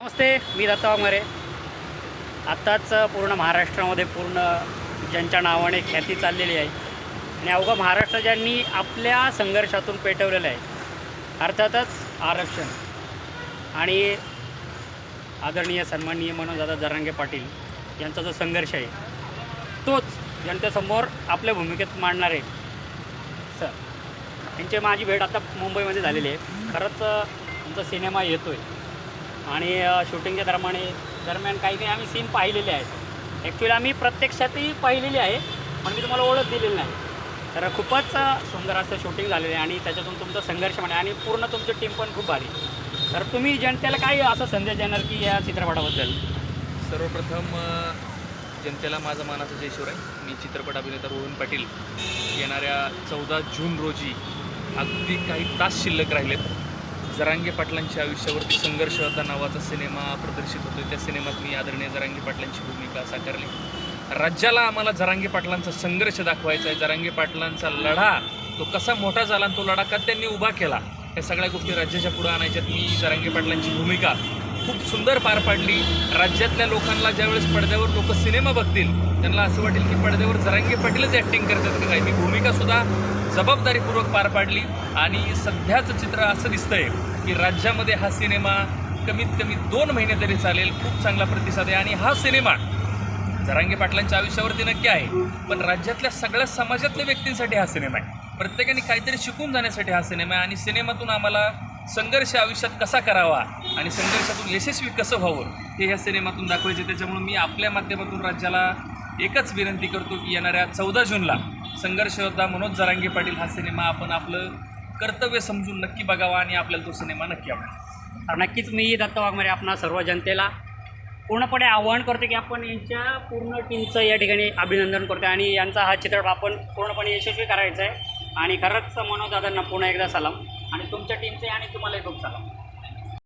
नमस्ते मी दत्ता वाघमारे आत्ताच पूर्ण महाराष्ट्रामध्ये पूर्ण ज्यांच्या नावाने ख्याती चाललेली आहे. आणि अवघा महाराष्ट्र ज्यांनी आपल्या संघर्षातून पेटवलेलं आहे. अर्थातच आरक्षण. आणि आदरणीय सन्माननीय दादा जरांगे पाटील यांचा जो संघर्ष आहे तोच जनतेसमोर आपल्या भूमिकेत मांडणार आहे. सर त्यांची माझी भेट आता मुंबईमध्ये झालेली आहे. खरंच आमचा सिनेमा येतो आहे आणि शूटिंगच्या दरम्याने दरम्यान काही काही आम्ही सीन पाहिलेले आहेत. ॲक्च्युली आम्ही प्रत्यक्षातही पाहिलेली आहे पण मी तुम्हाला ओळख दिलेली नाही. तर खूपच सुंदर असं शूटिंग झालेलं आहे आणि त्याच्यातून तुमचा संघर्ष म्हणा आणि पूर्ण तुमची टीम पण खूप भारी. तर तुम्ही जनतेला काय असा संदेश देणार की या चित्रपटाबद्दल? सर्वप्रथम जनतेला माझं मानाचं जय आहे मी चित्रपट अभिनेता रोहन पाटील येणाऱ्या चौदा जून रोजी अगदी काही तास शिल्लक राहिलेत. जरांगे पाटलांच्या आयुष्यावरती संघर्ष होता नावाचा सिनेमा प्रदर्शित होतो त्या सिनेमात मी आदरणीय जरांगे पाटलांची भूमिका साकारली. राज्याला आम्हाला जरांगे पाटलांचा संघर्ष दाखवायचा आहे जरांगे पाटलांचा लढा तो कसा मोठा झाला आणि तो लढा का त्यांनी उभा केला या सगळ्या गोष्टी राज्याच्या पुढे आणायच्यात. मी जरांगे पाटलांची भूमिका खूप सुंदर पार पाडली. राज्यातल्या लोकांना ज्यावेळेस पडद्यावर लोक सिनेमा बघतील त्यांना असं वाटेल की पडद्यावर जरांगे पाटीलच ॲक्टिंग करतात. की काय मी भूमिकासुद्धा जबाबदारीपूर्वक पार पाडली. आणि सध्याचं चित्र असं दिसतंय की राज्यामध्ये हा सिनेमा कमीत कमी दोन महिने तरी चालेल. खूप चांगला प्रतिसाद आहे. आणि हा सिनेमा जरांगे पाटलांच्या आयुष्यावरती नक्की आहे. पण राज्यातल्या सगळ्या समाजातल्या व्यक्तींसाठी हा सिनेमा आहे. प्रत्येकाने काहीतरी शिकून जाण्यासाठी हा सिनेमा आहे. आणि सिनेमातून आम्हाला संघर्ष आयुष्यात कसा करावा आणि संघर्षातून यशस्वी कसं व्हावं हे ह्या सिनेमातून दाखवायचे. त्याच्यामुळे मी आपल्या माध्यमातून राज्याला एकच विनंती करतो की येणाऱ्या चौदा जूनला संघर्ष योद्धा मनोज जरांगे पाटील हा सिनेमा आपण आपलं कर्तव्य समजून नक्की बघावा आणि आपल्याला तो सिनेमा नक्की आवडेल. नक्कीच मी दत्त वाघमारे आपणा सर्व जनतेला पूर्णपणे आवाहन करतो की आपण यांच्या पूर्ण टीमचं या ठिकाणी अभिनंदन करतो आणि यांचा हा चित्रपट आपण पूर्णपणे यशस्वी करायचा आहे. आणि खरंच मनोज दादांना पुन्हा एकदा सलाम. आणि तुमच्या टीमचे आणि तुम्हालाही खूप सलाम.